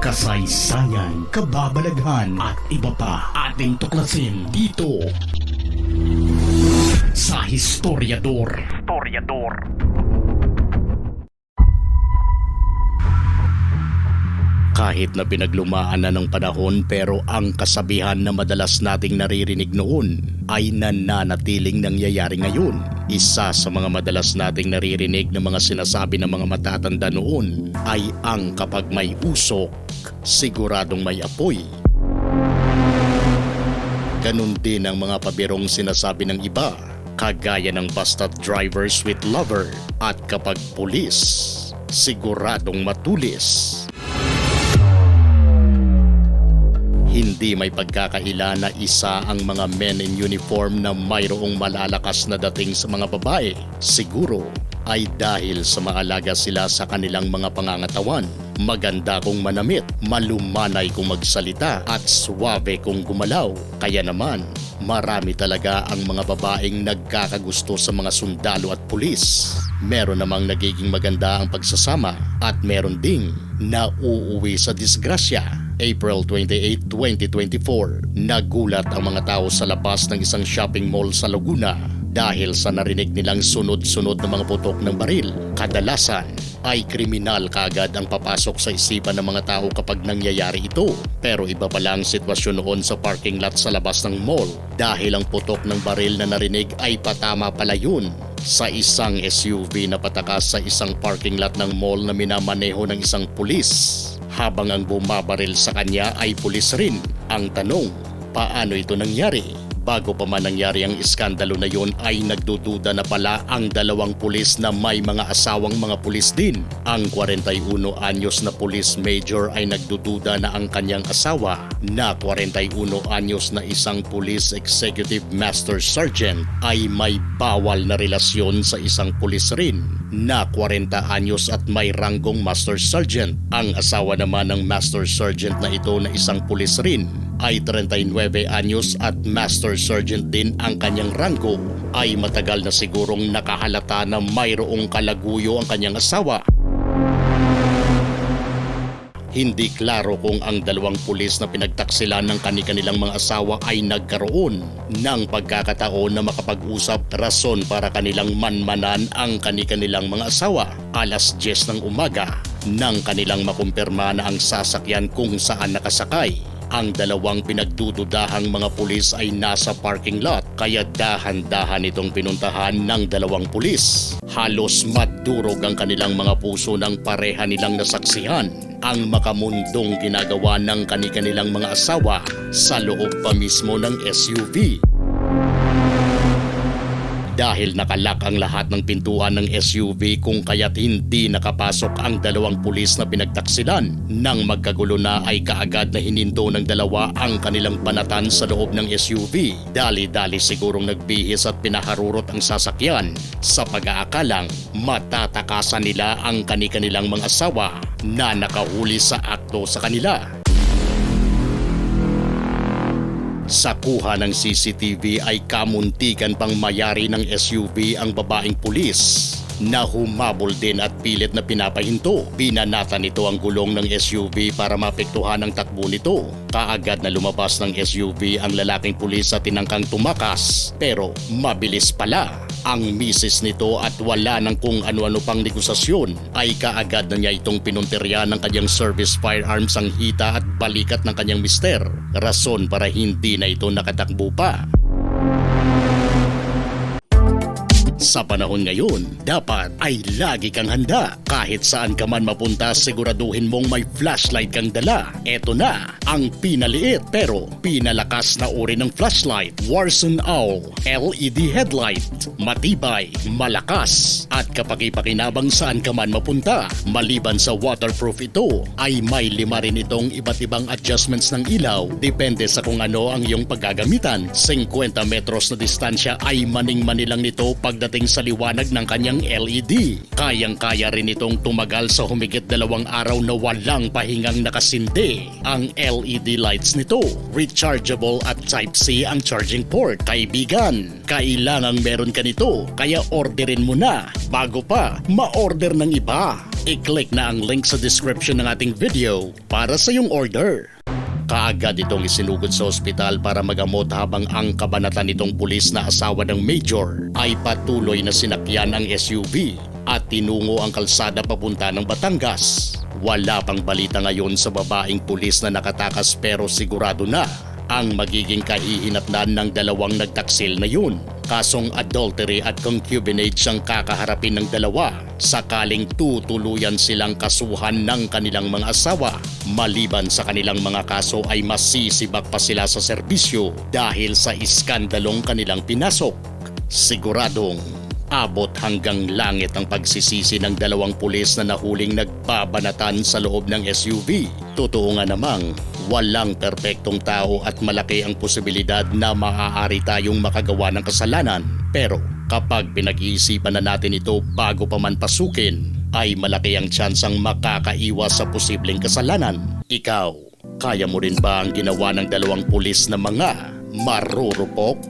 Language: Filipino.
kasaysayan, kababalaghan at iba pa ating tuklasin dito sa Historiador. Historiador. Kahit na pinaglumaan na ng panahon pero ang kasabihan na madalas nating naririnig noon ay nananatiling nangyayari ngayon. Isa sa mga madalas nating naririnig na mga sinasabi ng mga matatanda noon ay ang kapag may usok, siguradong may apoy. Ganon din ang mga pabirong sinasabi ng iba, kagaya ng basta drivers with lover at kapag pulis, siguradong matulis. Hindi may pagkakaila na isa ang mga men in uniform na mayroong malalakas na dating sa mga babae. Siguro ay dahil sa maalaga sila sa kanilang mga pangangatawan. Maganda kung manamit, malumanay kung magsalita at suwabe kung gumalaw. Kaya naman, marami talaga ang mga babaeng nagkakagusto sa mga sundalo at pulis. Meron namang nagiging maganda ang pagsasama at meron ding nauuwi sa disgrasya. April 28, 2024, nagulat ang mga tao sa labas ng isang shopping mall sa Laguna dahil sa narinig nilang sunod-sunod na mga putok ng baril. Kadalasan ay kriminal kagad ang papasok sa isipan ng mga tao kapag nangyayari ito. Pero iba pala ang sitwasyon noon sa parking lot sa labas ng mall dahil ang putok ng baril na narinig ay patama pala yun sa isang SUV na patakas sa isang parking lot ng mall na minamaneho ng isang pulis. Habang ang bumabaril sa kanya ay pulis rin. Ang tanong, paano ito nangyari? Bago pa man nangyari ang iskandalo na yon ay nagdududa na pala ang dalawang pulis na may mga asawang mga pulis din. Ang 41 anyos na pulis major ay nagdududa na ang kanyang asawa na 41 anyos na isang police executive master sergeant ay may bawal na relasyon sa isang pulis rin na 40 anyos at may ranggong master sergeant. Ang asawa naman ng master sergeant na ito na isang pulis rin ay 39 anyos at master sergeant din ang kanyang ranggo ay matagal na sigurong nakahalata na mayroong kalaguyo ang kanyang asawa. Hindi klaro kung ang dalawang pulis na pinagtaksilan ng kanilang mga asawa ay nagkaroon ng pagkakataon na makapag-usap rason para kanilang manmanan ang kanilang mga asawa. Alas 10 ng umaga nang kanilang makumpirma na ang sasakyan kung saan nakasakay ang dalawang pinagdududahang mga pulis ay nasa parking lot kaya dahan-dahan itong pinuntahan ng dalawang pulis. Halos madurog ang kanilang mga puso ng pareha nilang nasaksihan ang makamundong ginagawa ng kanilang mga asawa sa loob pa mismo ng SUV dahil nakalak ang lahat ng pintuan ng SUV kung kaya't hindi nakapasok ang dalawang pulis na pinagtaksilan. Nang magkagulo na ay kaagad na hinindo ng dalawa ang kanilang banatan sa loob ng SUV. Dali-dali sigurong nagbihis at pinaharurot ang sasakyan sa pag-aakalang matatakasan nila ang kanilang mga asawa na nakahuli sa akto sa kanila. Sa kuha ng CCTV ay kamuntikan pang mayari ng SUV ang babaeng pulis na humabol din at pilit na pinapahinto. Binanata nito ang gulong ng SUV para mapektuhan ang takbo nito. Kaagad na lumabas ng SUV ang lalaking pulis sa tinangkang tumakas pero mabilis pala. Ang misis nito at wala ng kung ano-ano pang negosasyon ay kaagad na niya itong pinunterya ng kanyang service firearms ang hita at balikat ng kanyang mister. Rason para hindi na ito nakatakbo pa. Sa panahon ngayon, dapat ay lagi kang handa. Kahit saan ka man mapunta, siguraduhin mong may flashlight kang dala. Ito na, ang pinaliit pero pinalakas na uri ng flashlight. Warson Owl LED headlight. Matibay, malakas, at kapaki-pakinabang saan ka man mapunta. Maliban sa waterproof ito, ay may lima rin itong iba't ibang adjustments ng ilaw. Depende sa kung ano ang iyong paggagamitan. 50 metros na distansya ay maning-manilang nito pagdating sa liwanag ng kanyang LED. Kayang-kaya rin itong tumagal sa humigit dalawang araw na walang pahingang nakasindi. Ang LED lights nito, rechargeable at Type-C ang charging port. Kaibigan, kailangang meron ka nito, kaya orderin mo na bago pa ma-order ng iba. I-click na ang link sa description ng ating video para sa iyong order. Kaagad itong isinugod sa ospital para magamot habang ang kabanatan nitong pulis na asawa ng Major ay patuloy na sinakyan ang SUV at tinungo ang kalsada papunta ng Batangas. Wala pang balita ngayon sa babaeng pulis na nakatakas pero sigurado na ang magiging kahihinatnan ng dalawang nagtaksil na yun. Kasong adultery at concubinage ang kakaharapin ng dalawa sakaling tutuluyan silang kasuhan ng kanilang mga asawa. Maliban sa kanilang mga kaso ay masisibak pa sila sa serbisyo dahil sa iskandalong kanilang pinasok. Siguradong abot hanggang langit ang pagsisisi ng dalawang pulis na nahuling nagbabanatan sa loob ng SUV. Totoo nga namang walang perpektong tao at malaki ang posibilidad na maaari tayong makagawa ng kasalanan. Pero kapag pinag-iisipan na natin ito bago pa man pasukin, ay malaki ang tsansang makakaiwas sa posibleng kasalanan. Ikaw, kaya mo rin ba ang ginawa ng dalawang pulis na mga marurupok?